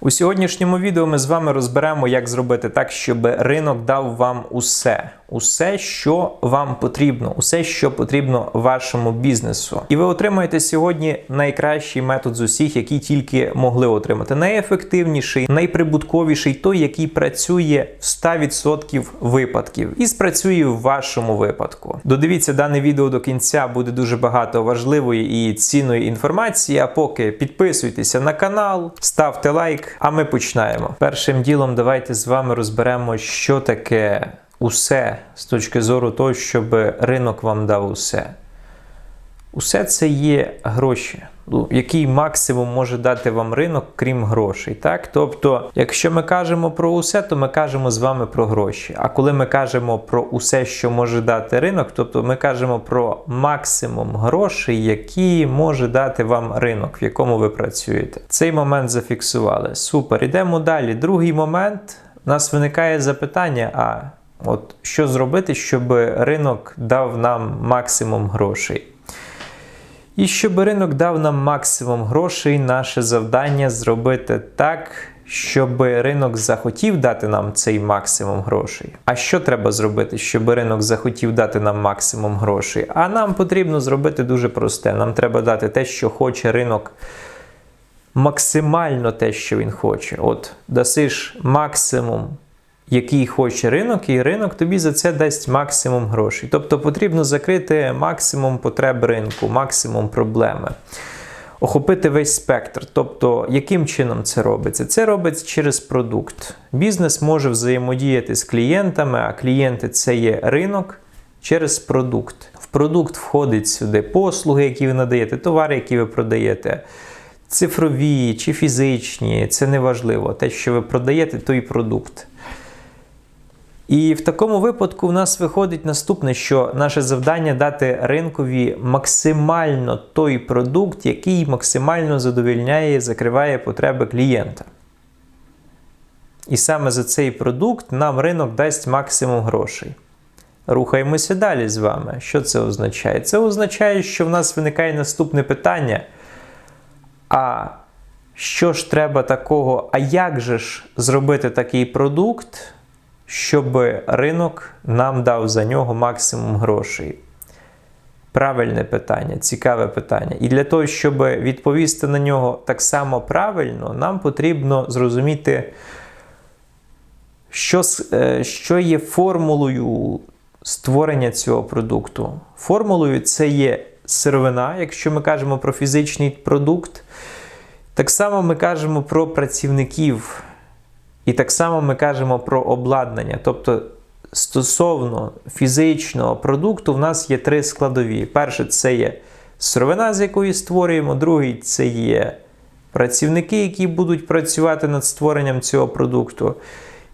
У сьогоднішньому відео ми з вами розберемо, як зробити так, щоб ринок дав вам усе, усе, що вам потрібно, усе, що потрібно вашому бізнесу. І ви отримаєте сьогодні найкращий метод з усіх, який тільки могли отримати. Найефективніший, найприбутковіший, той, який працює в 100% випадків і спрацює в вашому випадку. Додивіться дане відео до кінця, буде дуже багато важливої і цінної інформації. А поки підписуйтеся на канал, ставте лайк. А ми починаємо. Першим ділом давайте з вами розберемо, що таке усе з точки зору того, щоб ринок вам дав усе. Усе це є гроші. Ну, Який максимум може дати вам ринок, крім грошей. Так? Тобто, якщо ми кажемо про усе, то ми кажемо з вами про гроші. А коли ми кажемо про усе, що може дати ринок, тобто ми кажемо про максимум грошей, які може дати вам ринок, в якому ви працюєте. Цей момент зафіксували. Супер. Ідемо далі. Другий момент. У нас виникає запитання: а от що зробити, щоб ринок дав нам максимум грошей? І щоб ринок дав нам максимум грошей, наше завдання зробити так, щоб ринок захотів дати нам цей максимум грошей. А що треба зробити, щоб ринок захотів дати нам максимум грошей? А нам потрібно зробити дуже просте. Нам треба дати те, що хоче ринок. Максимально те, що він хоче. От дасиш максимум який хоче ринок, і ринок тобі за це дасть максимум грошей. Тобто потрібно закрити максимум потреб ринку, максимум проблеми. Охопити весь спектр. Тобто, яким чином це робиться? Це робиться через продукт. Бізнес може взаємодіяти з клієнтами, а клієнти це є ринок через продукт. В продукт входить сюди послуги, які ви надаєте, товари, які ви продаєте. Цифрові чи фізичні, це не важливо. Те, що ви продаєте, той продукт. І в такому випадку в нас виходить наступне, що наше завдання дати ринкові максимально той продукт, який максимально задовільняє і закриває потреби клієнта. І саме за цей продукт нам ринок дасть максимум грошей. Рухаємося далі з вами. Що це означає? Це означає, що в нас виникає наступне питання. А що ж треба такого? А як же ж зробити такий продукт? Щоб ринок нам дав за нього максимум грошей? Правильне питання, цікаве питання. І для того, щоб відповісти на нього так само правильно, нам потрібно зрозуміти, що, що є формулою створення цього продукту. Формулою це є сировина, якщо ми кажемо про фізичний продукт. Так само ми кажемо про працівників. І так само ми кажемо про обладнання. Тобто, стосовно фізичного продукту, в нас є три складові. Перше, це є сировина, з якої створюємо, другий це є працівники, які будуть працювати над створенням цього продукту.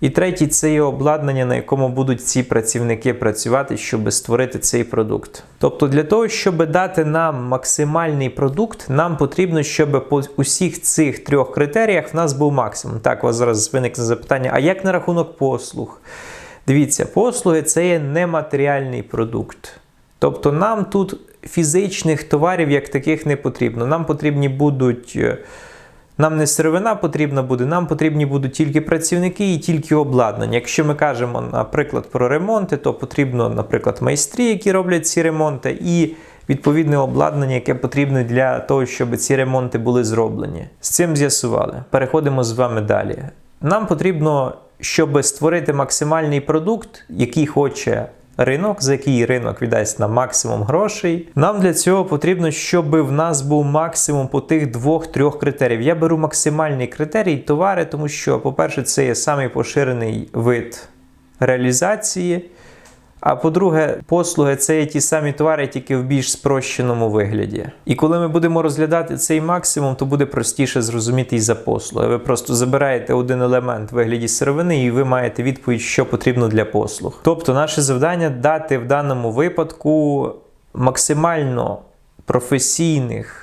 І третій це є обладнання, на якому будуть ці працівники працювати, щоб створити цей продукт. Тобто, для того, щоб дати нам максимальний продукт, нам потрібно, щоб по усіх цих трьох критеріях в нас був максимум. Так, у вас зараз виникне запитання: а як на рахунок послуг? Дивіться, послуги це є нематеріальний продукт. Тобто, нам тут фізичних товарів як таких не потрібно. Нам потрібні будуть. Нам не сировина потрібна буде, нам потрібні будуть тільки працівники і тільки обладнання. Якщо ми кажемо, наприклад, про ремонти, то потрібно, наприклад, майстрі, які роблять ці ремонти, і відповідне обладнання, яке потрібне для того, щоб ці ремонти були зроблені. З цим з'ясували. Переходимо з вами далі. Нам потрібно, щоб створити максимальний продукт, який хоче ринок, за який ринок віддасть на максимум грошей. Нам для цього потрібно, щоб в нас був максимум по тих двох-трьох критеріїв. Я беру максимальний критерій товари, тому що, по-перше, це є самий поширений вид реалізації. А по-друге, послуги це є ті самі товари, тільки в більш спрощеному вигляді. І коли ми будемо розглядати цей максимум, то буде простіше зрозуміти і за послуги. Ви просто забираєте один елемент в вигляді сировини, і ви маєте відповідь, що потрібно для послуг. Тобто, наше завдання дати в даному випадку максимально професійних.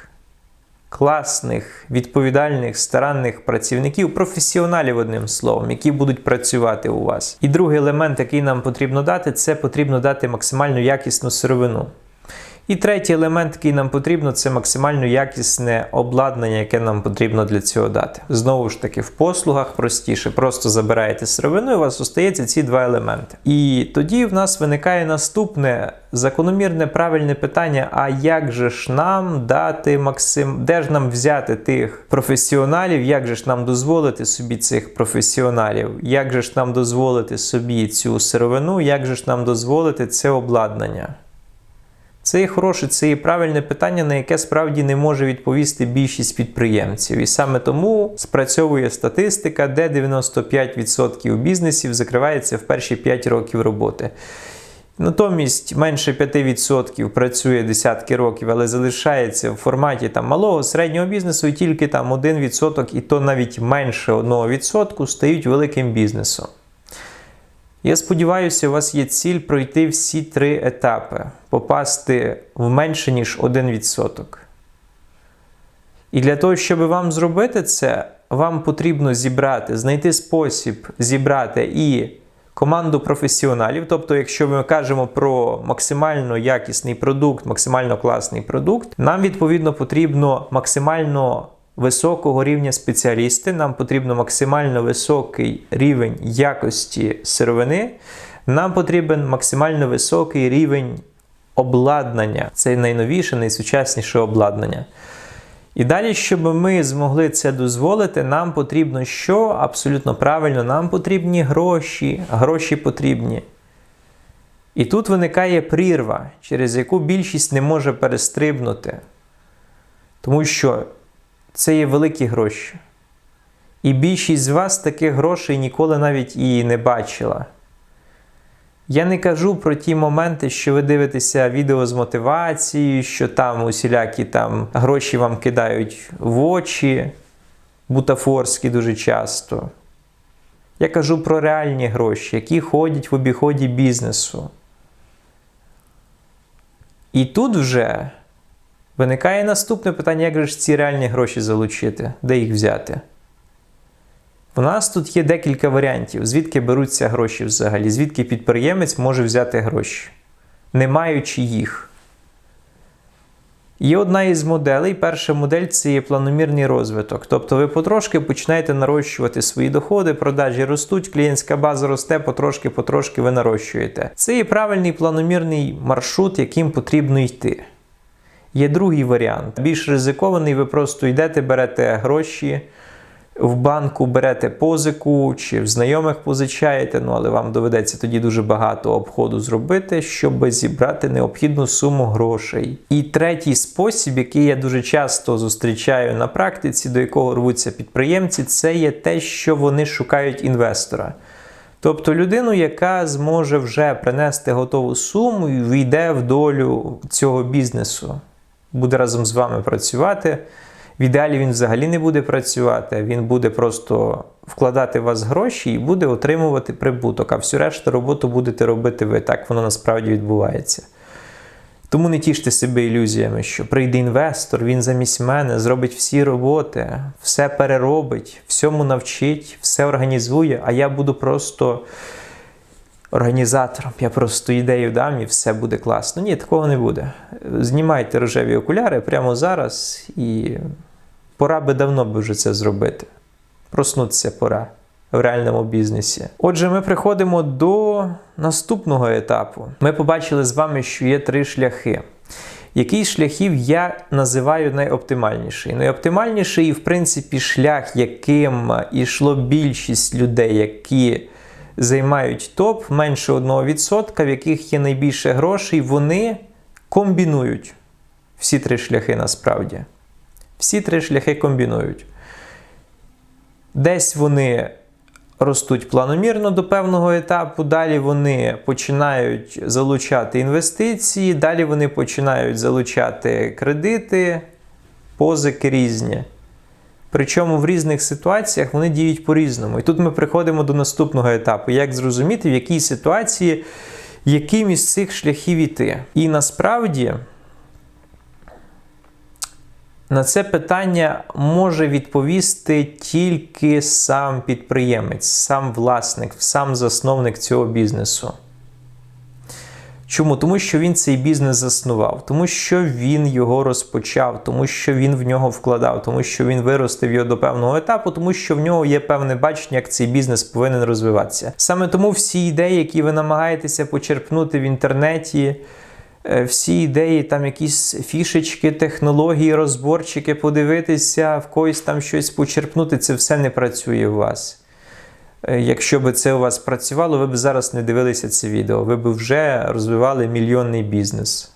Класних, відповідальних, старанних працівників, професіоналів, одним словом, які будуть працювати у вас. І другий елемент, який нам потрібно дати, це потрібно дати максимально якісну сировину. І третій елемент, який нам потрібно, це максимально якісне обладнання, яке нам потрібно для цього дати. Знову ж таки, в послугах простіше, просто забираєте сировину, і у вас остається ці два елементи. І тоді в нас виникає наступне закономірне правильне питання: а як же ж нам дати максим, де ж нам взяти тих професіоналів, як же ж нам дозволити собі цих професіоналів, як же ж нам дозволити собі цю сировину, як же ж нам дозволити це обладнання? Це є хороше, це є правильне питання, на яке справді не може відповісти більшість підприємців. І саме тому спрацьовує статистика, де 95% бізнесів закривається в перші 5 років роботи. Натомість менше 5% працює десятки років, але залишається в форматі там, малого середнього бізнесу, і тільки там 1%, і то навіть менше 1% стають великим бізнесом. Я сподіваюся, у вас є ціль пройти всі три етапи, попасти в менше, ніж 1%. І для того, щоб вам зробити це, вам потрібно зібрати, знайти спосіб зібрати і команду професіоналів. Тобто, якщо ми кажемо про максимально якісний продукт, максимально класний продукт, нам відповідно потрібно максимально високого рівня спеціалісти, нам потрібно максимально високий рівень якості сировини, нам потрібен максимально високий рівень обладнання. Це найновіше, найсучасніше обладнання. І далі, щоб ми змогли це дозволити, нам потрібно що? Абсолютно правильно, нам потрібні гроші, гроші потрібні. І тут виникає прірва, через яку більшість не може перестрибнути. Тому що це є великі гроші. І більшість з вас таких грошей ніколи навіть і не бачила. Я не кажу про ті моменти, що ви дивитеся відео з мотивацією, що там усілякі там гроші вам кидають в очі, бутафорські дуже часто. Я кажу про реальні гроші, які ходять в обіході бізнесу. І тут вже виникає наступне питання: як же ж ці реальні гроші залучити, де їх взяти? У нас тут є декілька варіантів, звідки беруться гроші взагалі, звідки підприємець може взяти гроші, не маючи їх. Є одна із моделей. Перша модель це є планомірний розвиток. Тобто ви потрошки починаєте нарощувати свої доходи, продажі ростуть, клієнтська база росте, потрошки-потрошки ви нарощуєте. Це є правильний планомірний маршрут, яким потрібно йти. Є другий варіант. Більш ризикований, ви просто йдете, берете гроші в банку берете позику чи в знайомих позичаєте, ну але вам доведеться тоді дуже багато обходу зробити, щоб зібрати необхідну суму грошей. І третій спосіб, який я дуже часто зустрічаю на практиці, до якого рвуться підприємці, це є те, що вони шукають інвестора. Тобто людину, яка зможе вже принести готову суму і війде в долю цього бізнесу, буде разом з вами працювати. В ідеалі він взагалі не буде працювати, він буде просто вкладати в вас гроші і буде отримувати прибуток, а всю решту роботу будете робити ви. Так воно насправді відбувається. Тому не тіште себе ілюзіями, що прийде інвестор, він замість мене зробить всі роботи, все переробить, всьому навчить, все організує, а я буду просто організатором. Я просто ідею дам і все буде класно. Ні, такого не буде. Знімайте рожеві окуляри прямо зараз і. Пора би давно би вже це зробити. Проснутися пора в реальному бізнесі. Отже, ми приходимо до наступного етапу. Ми побачили з вами, що є три шляхи. Який шляхів я називаю найоптимальніший? Найоптимальніший, в принципі, шлях, яким йшло більшість людей, які займають топ менше 1%, в яких є найбільше грошей, вони комбінують всі три шляхи насправді. Всі три шляхи комбінують. Десь вони ростуть планомірно до певного етапу, далі вони починають залучати інвестиції, далі вони починають залучати кредити, позики різні. Причому в різних ситуаціях вони діють по-різному. І тут ми приходимо до наступного етапу: як зрозуміти, в якій ситуації яким із цих шляхів іти. І насправді. На це питання може відповісти тільки сам підприємець, сам власник, сам засновник цього бізнесу. Чому? Тому що він цей бізнес заснував, тому що він його розпочав, тому що він в нього вкладав, тому що він виростив його до певного етапу, тому що в нього є певне бачення, як цей бізнес повинен розвиватися. Саме тому всі ідеї, які ви намагаєтеся почерпнути в інтернеті. е, Всі ідеї, там якісь фішечки, технології, розборчики, подивитися, в когось там щось почерпнути, це все не працює у вас. Е, Якщо б це у вас працювало, ви б зараз не дивилися це відео, ви б вже розвивали мільйонний бізнес.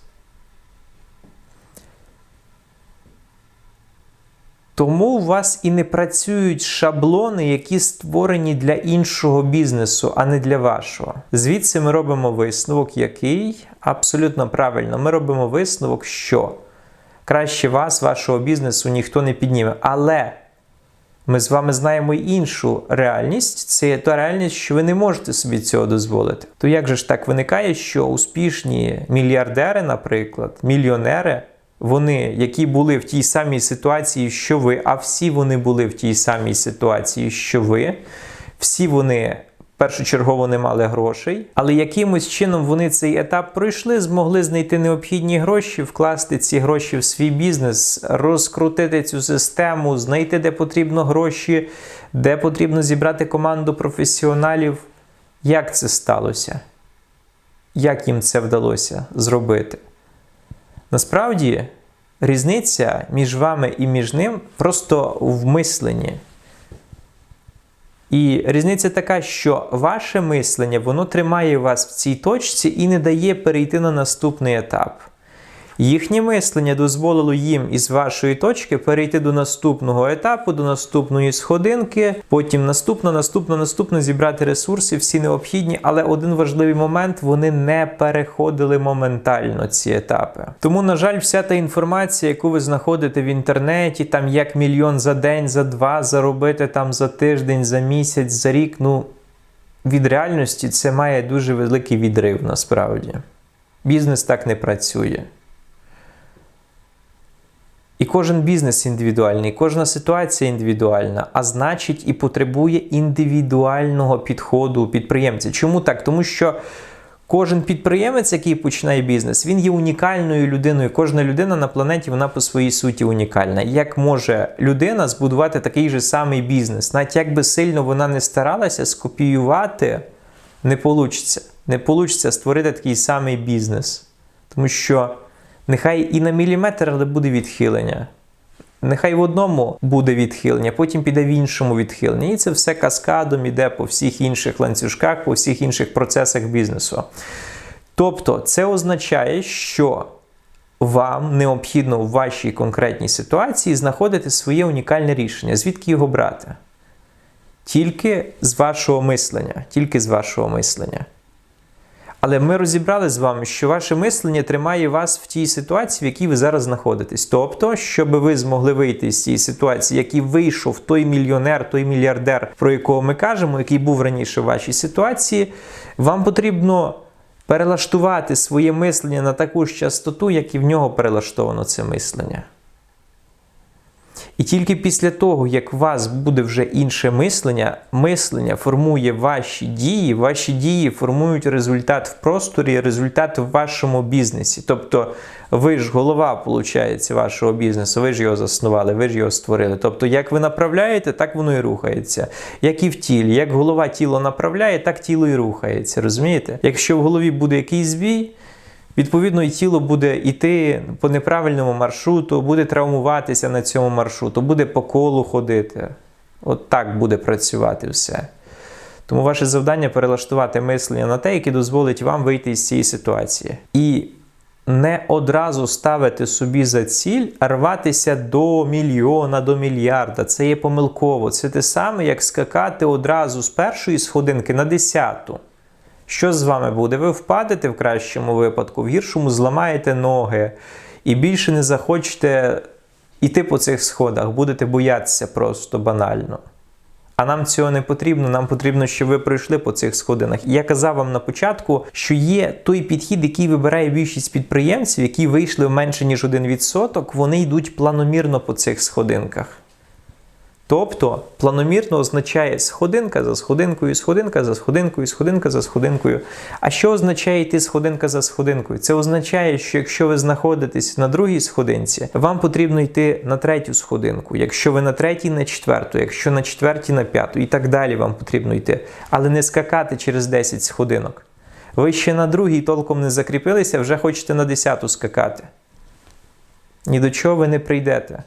Тому у вас і не працюють шаблони, які створені для іншого бізнесу, а не для вашого. Звідси ми робимо висновок, який абсолютно правильно. Ми робимо висновок, що краще вас, вашого бізнесу ніхто не підніме. Але ми з вами знаємо іншу реальність. Це та реальність, що ви не можете собі цього дозволити. То як же ж так виникає, що успішні мільярдери, наприклад, мільйонери, вони, які були в тій самій ситуації, що ви, а всі вони були в тій самій ситуації, що ви, всі вони. Першочергово не мали грошей, але якимось чином вони цей етап пройшли, змогли знайти необхідні гроші, вкласти ці гроші в свій бізнес, розкрутити цю систему, знайти, де потрібно гроші, де потрібно зібрати команду професіоналів. Як це сталося? Як їм це вдалося зробити? Насправді, різниця між вами і між ним просто в мисленні. І різниця така, що ваше мислення воно тримає вас в цій точці і не дає перейти на наступний етап. Їхнє мислення дозволило їм із вашої точки перейти до наступного етапу, до наступної сходинки, потім наступно, наступно, наступно зібрати ресурси, всі необхідні, але один важливий момент вони не переходили моментально ці етапи. Тому, на жаль, вся та інформація, яку ви знаходите в інтернеті, там як мільйон за день, за два заробити там за тиждень, за місяць, за рік, ну від реальності це має дуже великий відрив насправді. Бізнес так не працює. І кожен бізнес індивідуальний, кожна ситуація індивідуальна, а значить і потребує індивідуального підходу підприємця. Чому так? Тому що кожен підприємець, який починає бізнес, він є унікальною людиною. Кожна людина на планеті вона по своїй суті унікальна. Як може людина збудувати такий же самий бізнес? Навіть як би сильно вона не старалася, скопіювати не вийде. Не вийде створити такий самий бізнес. Тому що. Нехай і на міліметр, але буде відхилення. Нехай в одному буде відхилення, потім піде в іншому відхилення. І це все каскадом іде по всіх інших ланцюжках, по всіх інших процесах бізнесу. Тобто, це означає, що вам необхідно в вашій конкретній ситуації знаходити своє унікальне рішення. Звідки його брати? Тільки з вашого мислення. Тільки з вашого мислення. Але ми розібрали з вами, що ваше мислення тримає вас в тій ситуації, в якій ви зараз знаходитесь. Тобто, щоб ви змогли вийти з цієї ситуації, який вийшов той мільйонер, той мільярдер, про якого ми кажемо, який був раніше в вашій ситуації, вам потрібно перелаштувати своє мислення на таку ж частоту, як і в нього перелаштовано це мислення. І тільки після того, як у вас буде вже інше мислення, мислення формує ваші дії, ваші дії формують результат в просторі, результат в вашому бізнесі. Тобто ви ж голова, виходить, вашого бізнесу, ви ж його заснували, ви ж його створили. Тобто, як ви направляєте, так воно і рухається. Як і в тілі. Як голова тіло направляє, так тіло і рухається. Розумієте? Якщо в голові буде якийсь збій, Відповідно, і тіло буде йти по неправильному маршруту, буде травмуватися на цьому маршруту, буде по колу ходити. От так буде працювати все. Тому ваше завдання перелаштувати мислення на те, яке дозволить вам вийти із цієї ситуації. І не одразу ставити собі за ціль рватися до мільйона, до мільярда. Це є помилково. Це те саме, як скакати одразу з першої сходинки на десяту. Що з вами буде? Ви впадете в кращому випадку, в гіршому зламаєте ноги і більше не захочете йти по цих сходах, будете боятися просто банально. А нам цього не потрібно, нам потрібно, щоб ви пройшли по цих сходинах. І я казав вам на початку, що є той підхід, який вибирає більшість підприємців, які вийшли в менше ніж 1%, вони йдуть планомірно по цих сходинках. Тобто планомірно означає сходинка за сходинкою, сходинка за сходинкою, сходинка за сходинкою. А що означає йти сходинка за сходинкою? Це означає, що якщо ви знаходитесь на другій сходинці, вам потрібно йти на третю сходинку. Якщо ви на третій, на четверту, якщо на четвертій, на п'яту і так далі вам потрібно йти. Але не скакати через 10 сходинок. Ви ще на другій толком не закріпилися, вже хочете на десяту скакати. Ні до чого ви не прийдете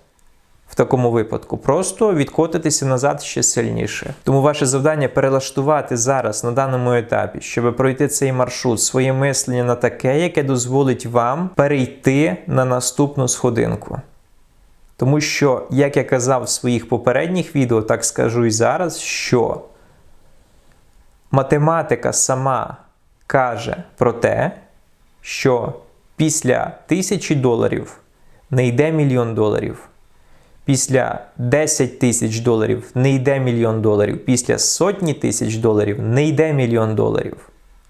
такому випадку. Просто відкотитися назад ще сильніше. Тому ваше завдання перелаштувати зараз на даному етапі, щоб пройти цей маршрут, своє мислення на таке, яке дозволить вам перейти на наступну сходинку. Тому що, як я казав в своїх попередніх відео, так скажу і зараз, що математика сама каже про те, що після тисячі доларів не йде мільйон доларів. Після 10 тисяч доларів не йде мільйон доларів. Після сотні тисяч доларів не йде мільйон доларів.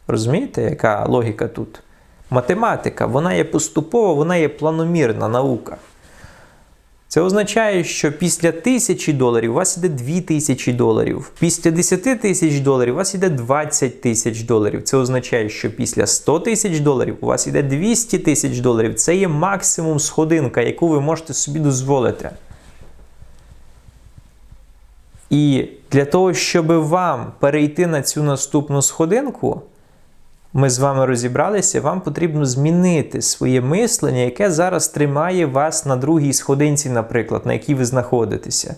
Розумієте, яка логіка тут? Математика, вона є поступова, вона є планомірна наука. Це означає, що після тисячі доларів у вас йде 2 тисячі доларів. Після 10 тисяч доларів у вас йде 20 тисяч доларів. Це означає, що після 100 тисяч доларів у вас йде 200 тисяч доларів. Це є максимум сходинка, яку ви можете собі дозволити. І для того, щоб вам перейти на цю наступну сходинку, ми з вами розібралися, вам потрібно змінити своє мислення, яке зараз тримає вас на другій сходинці, наприклад, на якій ви знаходитеся.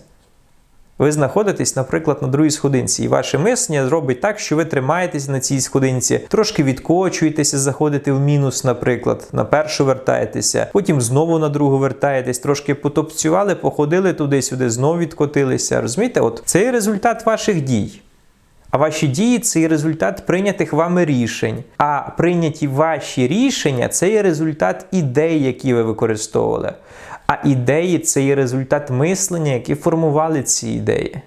Ви знаходитесь, наприклад, на другій сходинці, і ваше мислення зробить так, що ви тримаєтесь на цій сходинці, трошки відкочуєтеся, заходите в мінус, наприклад, на першу вертаєтеся, потім знову на другу вертаєтесь, трошки потопцювали, походили туди-сюди, знову відкотилися. Розумієте, от це результат ваших дій. А ваші дії це є результат прийнятих вами рішень. А прийняті ваші рішення це є результат ідей, які ви використовували. А ідеї це є результат мислення, які формували ці ідеї.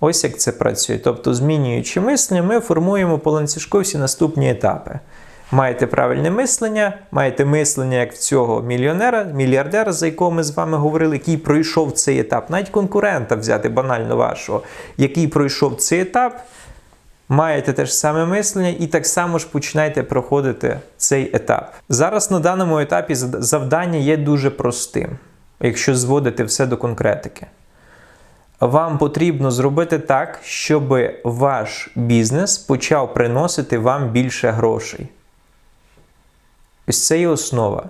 Ось як це працює. Тобто, змінюючи мислення, ми формуємо по ланцюжку всі наступні етапи. Маєте правильне мислення, маєте мислення як в цього мільйонера, мільярдера, за якого ми з вами говорили, який пройшов цей етап, навіть конкурента взяти банально вашого, який пройшов цей етап, маєте те ж саме мислення і так само ж починаєте проходити цей етап. Зараз на даному етапі завдання є дуже простим, якщо зводити все до конкретики. Вам потрібно зробити так, щоб ваш бізнес почав приносити вам більше грошей. Ось це є основа.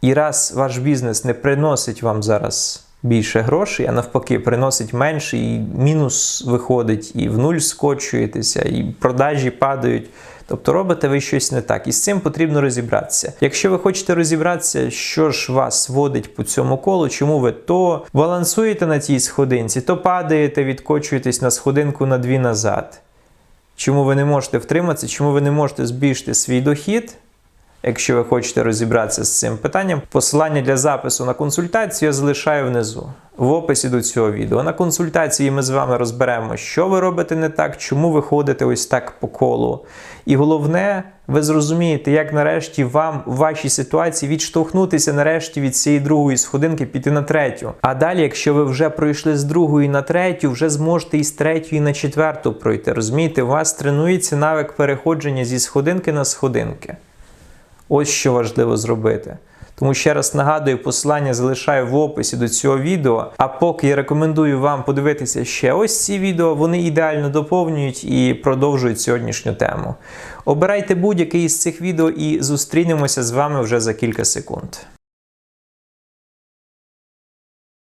І раз ваш бізнес не приносить вам зараз більше грошей, а навпаки, приносить менше, і мінус виходить, і в нуль скочуєтеся, і продажі падають. Тобто робите ви щось не так. І з цим потрібно розібратися. Якщо ви хочете розібратися, що ж вас водить по цьому колу, чому ви то балансуєте на тій сходинці, то падаєте, відкочуєтесь на сходинку на дві назад. Чому ви не можете втриматися, чому ви не можете збільшити свій дохід? Якщо ви хочете розібратися з цим питанням, посилання для запису на консультацію я залишаю внизу в описі до цього відео. На консультації ми з вами розберемо, що ви робите не так, чому ви ходите ось так по колу. І головне, ви зрозумієте, як нарешті вам в вашій ситуації відштовхнутися нарешті від цієї другої сходинки, піти на третю. А далі, якщо ви вже пройшли з другої на третю, вже зможете і з третьої на четверту пройти. Розумієте, у вас тренується навик переходження зі сходинки на сходинки. Ось що важливо зробити. Тому ще раз нагадую, посилання залишаю в описі до цього відео. А поки я рекомендую вам подивитися ще ось ці відео, вони ідеально доповнюють і продовжують сьогоднішню тему. Обирайте будь-який із цих відео і зустрінемося з вами вже за кілька секунд.